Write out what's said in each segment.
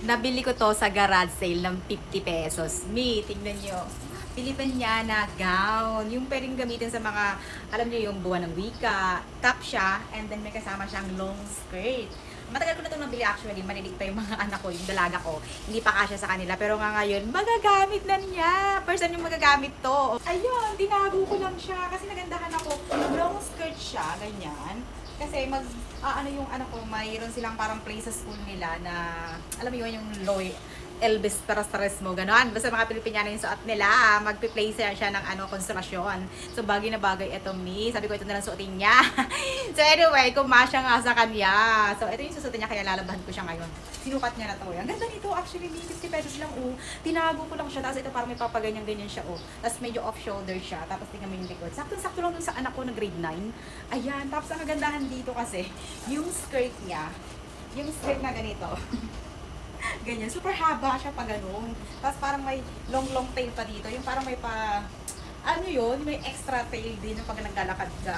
Nabili ko to sa garage sale ng 50 pesos. Me, tingnan nyo. Filipiniana gown. Yung pwedeng gamitin sa mga, alam nyo yung buwan ng wika. Top siya, and then may kasama siyang long skirt. Matagal ko na itong nabili actually, manilig pa yung mga anak ko, yung dalaga ko. Hindi pa kasya sa kanila, pero nga ngayon, magagamit na niya. First time yung magagamit to. Ayun, tinago ko lang siya kasi nagandahan ako. Long skirt siya, ganyan. Kasi mag, ah, ano yung ano ko, mayroon silang parang play sa school nila na, alam mo yun, yung Loy, Elvis Parastares mo, gano'n. Basta mga Pilipiniana yung suot nila, magpi-play siya, siya ng ano, konstruksyon. So, bagay na bagay ito, me. Sabi ko, ito na lang suotin niya. so, anyway, kumasya nga sa kanya. So, ito yung susuotin niya, kaya lalabahan ko siya ngayon. Sinukat niya na to. Ang ganda nito, actually, me, 50 pesos lang, oh. Tinago ko lang siya, tapos ito parang may papaganyan-ganyan siya, oh. Tapos medyo off-shoulder siya, tapos tingnan mo yung likod. Sakto-sakto lang dun sa anak ko na grade 9. Ayan, tapos ang kagandahan dito kasi, yung skirt niya, yung skirt na ganito, ganyan, super haba siya pa ganun. Tapos parang may long long tail pa dito, yung parang may pa, yun, may extra tail din pag naglalakad ka.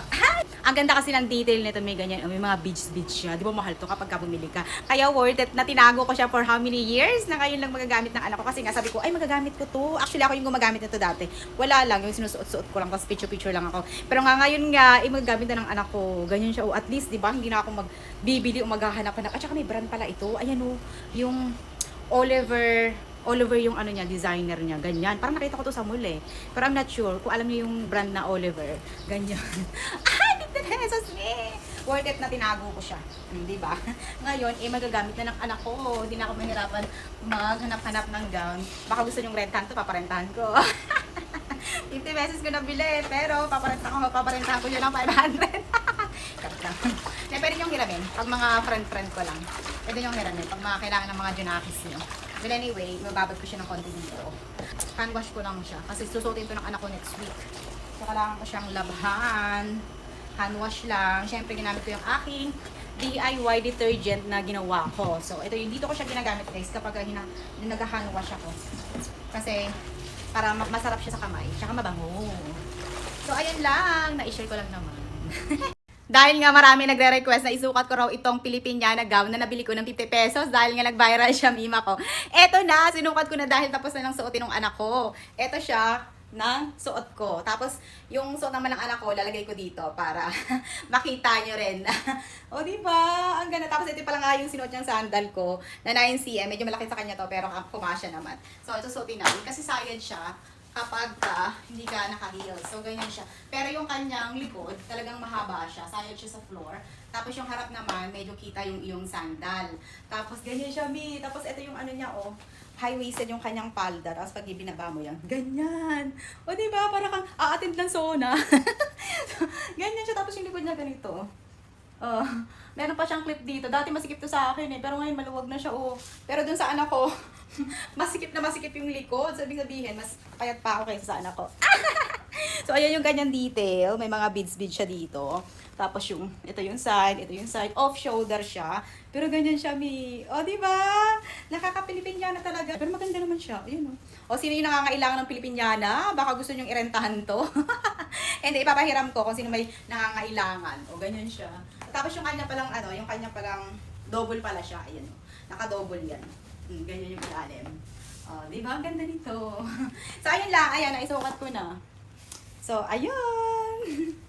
Ang ganda kasi ng detail nito, may ganyan, may mga beads siya. Di ba mahal to kapag ka bumili ka? Kaya worth it na tinago ko siya for how many years na ngayon lang magagamit ng anak ko. Kasi nga sabi ko, ay magagamit ko to. Actually ako yung gumagamit nito dati. Wala lang, yung sinusuot-suot ko lang, tapos picture-picture lang ako. Pero nga ngayon nga, eh, magagamit na ng anak ko. Ganyan siya. O at least, di ba, hindi na ako magbibili o maghahanap-hanap. At saka may brand pala ito. Ayan o, yung Oliver Oliver yung ano niya, designer niya, ganyan. Parang nakita ko to sa mall eh. Pero I'm not sure kung alam niyo yung brand na Oliver. Ganyan. Ay, 50 pesos eh! Worth it na tinago ko siya. Hmm, di ba? Ngayon, eh, magagamit na ng anak ko. Hindi na ako mahirapan maghanap-hanap ng gown. Baka gusto niyong rentahan to, paparentahan ko. 50 pesos ko nabili, pero paparentahan ko, paparentahan ko yun lang 500. Cut lang. Kaya pwede niyong hiramin. Pag mga friend-friend ko lang. Pwede niyong hiramin. Pag mga kailangan ng mga junakis niyo. But anyway, mababad ko siya ng konti dito. Hand wash ko lang siya. Kasi susutin to ng anak ko next week. So, kailangan ko siyang labhan. Hand wash lang. Siyempre, ginamit ko yung aking DIY detergent na ginawa ko. So, ito yung dito ko siya ginagamit guys kapag hina, nag-hand wash ako. Kasi, para ma- masarap siya sa kamay. Tsaka mabango. So, ayan lang. Na-share ko lang naman. Dahil nga marami nagre-request na isukat ko raw itong Filipiniana gown na nabili ko ng 50 pesos dahil nga nag-viral siya mima ko. Eto na, sinukat ko na dahil tapos na lang suotin ng anak ko. Eto siya ng suot ko. Tapos, yung suot naman ng anak ko, lalagay ko dito para makita nyo rin. o, di ba? Ang ganda. Tapos, ito pala nga yung sinuot niyang sandal ko na 9cm. Medyo malaki sa kanya to, pero pumasya naman. So, ito suotin natin. Kasi sayad siya kapag ka hindi ka naka-heels. So, ganyan siya. Pero yung kanyang likod, talagang mahaba siya. Sayad siya sa floor. Tapos yung harap naman, medyo kita yung iyong sandal. Tapos ganyan siya, Mi. Tapos ito yung ano niya, oh. High-waisted yung kanyang palda. Tapos pag ibinaba mo yan, ganyan. O, di ba? Para kang aattend ng sauna. ganyan siya. Tapos yung likod niya ganito. Oh, meron pa siyang clip dito. Dati masikip to sa akin eh, pero ngayon maluwag na siya oh. Pero dun sa anak ko, masikip na masikip yung likod. Sabi sabihin, mas payat pa ako kaysa sa anak ko. so ayan yung ganyan detail, may mga beads beads siya dito. Tapos yung ito yung side, ito yung side, off shoulder siya. Pero ganyan siya mi. O di ba? Nakaka-Pilipinyana talaga. Pero maganda naman siya. Ayun oh. O sino yung nangangailangan ng Pilipinyana? Baka gusto nyong irentahan to. Hindi, ipapahiram ko kung sino may nangangailangan. O ganyan siya. Tapos yung kanya palang ano, yung kanya palang double pala siya. Ayan o. Naka-double yan. Hmm, ganyan yung ilalim. O, di ba? Ang ganda nito. so, ayun lang. Ayan, naisukat ko na. So, ayun.